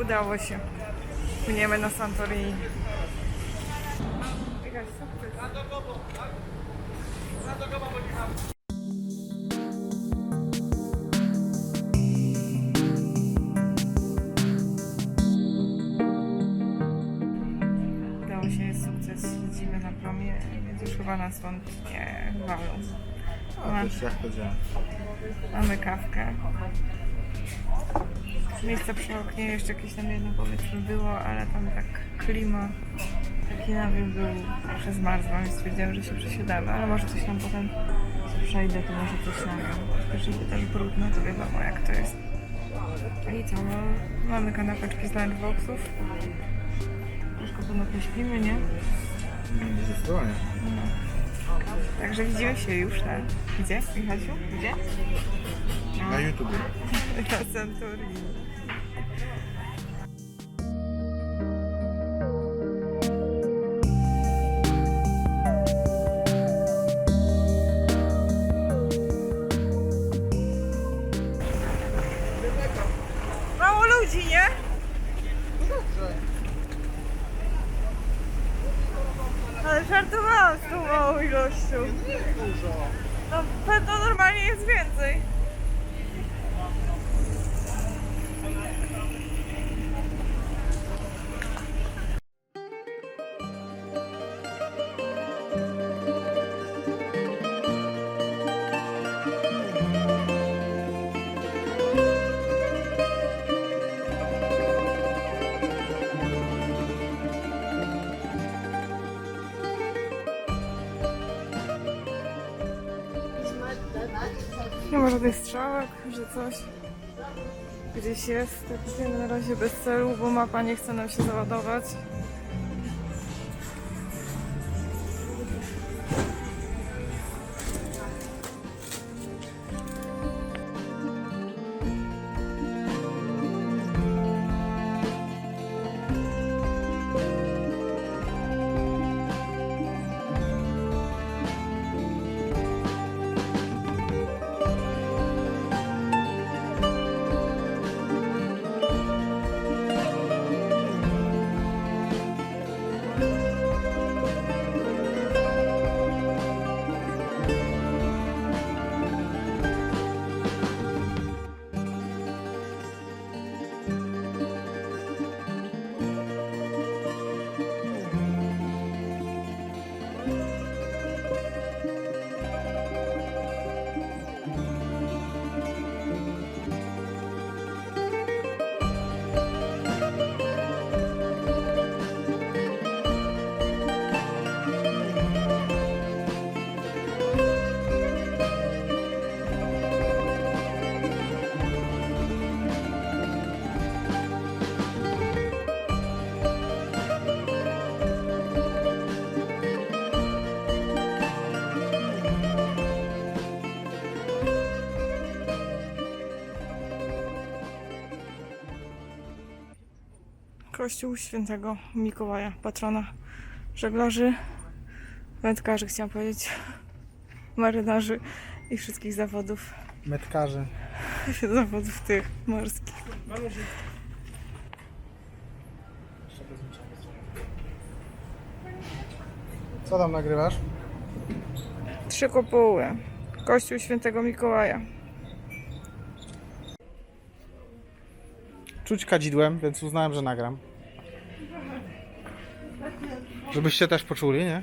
Udało się. Płyniemy na Santorini. Jakaś sukces. Nas stąd nie walą. To jak to działa? Mamy kawkę. Miejsce przy oknie jeszcze jakieś tam jedno powiedzmy było, ale tam tak klima, taki nawił był przez marzła, więc stwierdziłam, że się przesiadamy, ale może coś tam potem przejdę, to może coś nagram. Jeżeli też brudno, to wiadomo jak to jest. I co, no, mamy kanapeczki z lunchboxów. Troszkę ponownie śpimy, nie? Zdecydowanie. Także widzimy się już, tak? Gdzie, Michasiu? Gdzie? Na YouTube. Na Santorini. Mało ludzi, nie? Ale żartowałam z tą małą ilością. No pewno normalnie jest więcej. Nie ma żadnych strzałek, że coś gdzieś jest. Tak na razie bez celu, bo mapa nie chce nam się załadować. Kościół świętego Mikołaja, patrona żeglarzy, wędkarzy, chciałam powiedzieć, marynarzy i wszystkich zawodów, Metkarzy. zawodów tych morskich. Co tam nagrywasz? Trzy kopuły. Kościół świętego Mikołaja. Czuć kadzidłem, więc uznałem, że nagram. Żebyście też poczuli, nie?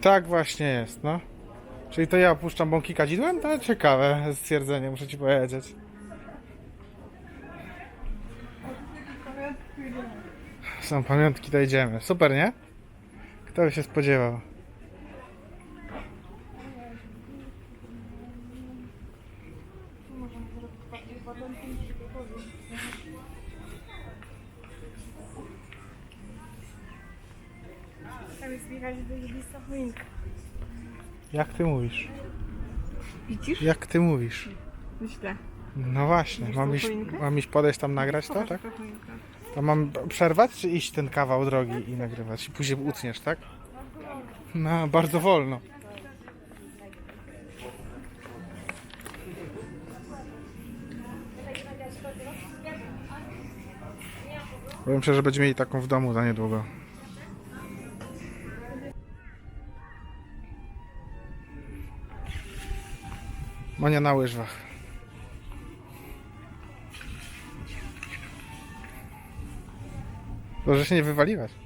Tak właśnie jest, no. Czyli to ja opuszczam bąki kadzidłem? To ciekawe stwierdzenie, muszę ci powiedzieć. Są pamiątki, to idziemy. Super, nie? Kto by się spodziewał? Choinka. Jak ty mówisz? Widzisz? Jak ty mówisz? Myślę. No właśnie, Widzisz mam tą iść, choinkę? mam iść podejść tam nagrać to, Pokaż tak? To mam przerwać, czy iść ten kawał drogi i nagrywać? I później utniesz, tak? No, bardzo wolno. Powiem szczerze, że będziemy mieli taką w domu za niedługo. Monia na łyżwach. Dobrze się nie wywaliłaś.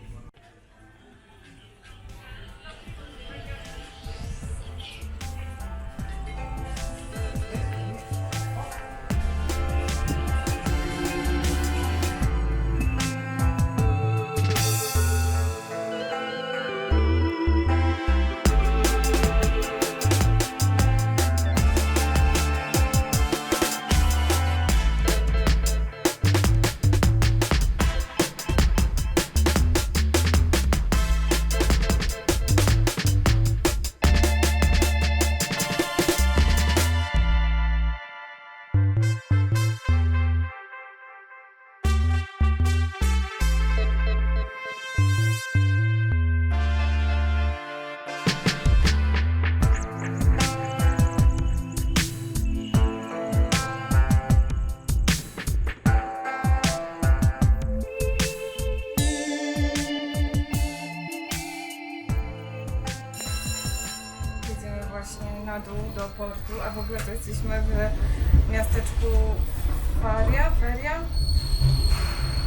Jesteśmy w miasteczku Faria, Feria?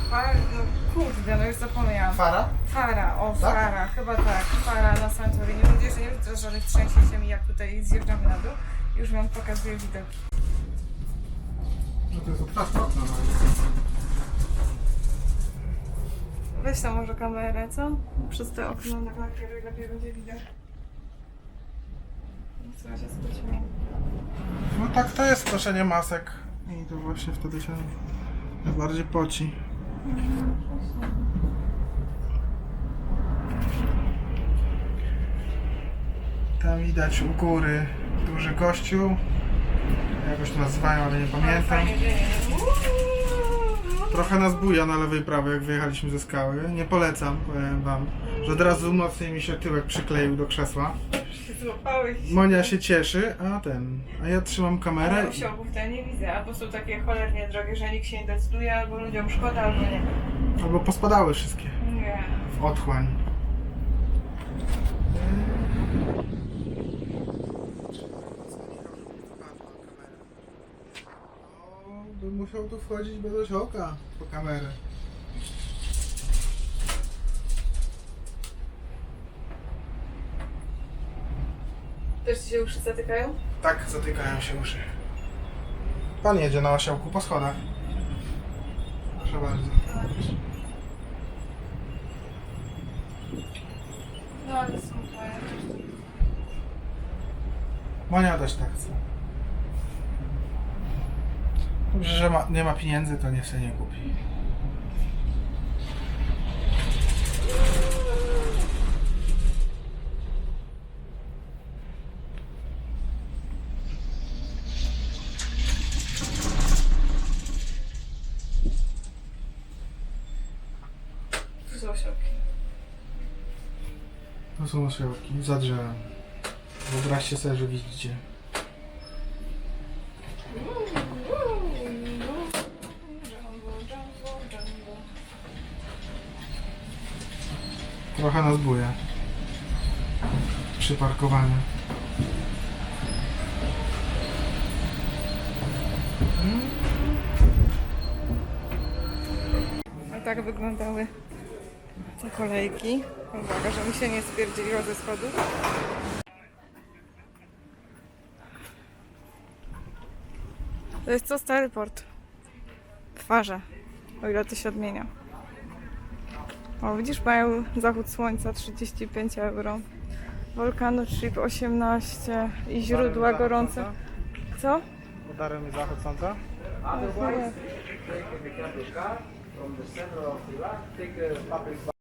Far, no kurde, no już zapomniałam. Fara? Fara, o Tak? Fara, chyba tak, Fara na Santorini. Mam nadzieję, że nie będzie żadnych trzęsień ziemi, jak tutaj zjeżdżamy na dół. Już wam pokazuję widoki. No to jest obcasne okno. Weź tam może kamerę, co? Przez te okno tak nakieruj, lepiej będzie widać. Co się spociłam. No tak to jest noszenie masek. I to właśnie wtedy się bardziej poci. Tam widać u góry duży kościół. Jakoś to nazywają, ale nie pamiętam. Fajnie. Trochę nas buja na lewej prawej, jak wyjechaliśmy ze skały. Nie polecam, powiem wam, że od razu mocniej mi się tyłek przykleił do krzesła. Złapałeś. Monia się cieszy, a ten, a ja trzymam kamerę. Ale osiołków to ja nie widzę, albo są takie cholernie drogie, że nikt się nie decyduje, albo ludziom szkoda, albo nie. Albo pospadały wszystkie Nie. w otchłań. O, bym musiał tu wchodzić bez osiołka po kamerę. Też ci się uszy zatykają? Tak, zatykają się uszy. Pan jedzie na osiołku po schodach. Proszę bardzo. No ale super. Monia też tak chce. Dobrze, że ma, nie ma pieniędzy, to nie sobie nie kupi. Tu są osiołki. To są osiołki za drzewem. Wyobraźcie sobie, że widzicie. Trochę nas buja. Przy parkowaniu. A tak wyglądały te kolejki. Uwaga, że mi się nie spierdzieliło ze schodów. To jest co? Stary port. W farze. O ile to się odmienia. O, widzisz, mają zachód słońca 35 euro. Volcano Trip 18 i źródła gorące. Co? Udarł mi zachód słońca? Otherwise, take the car from the center of Iraq, take a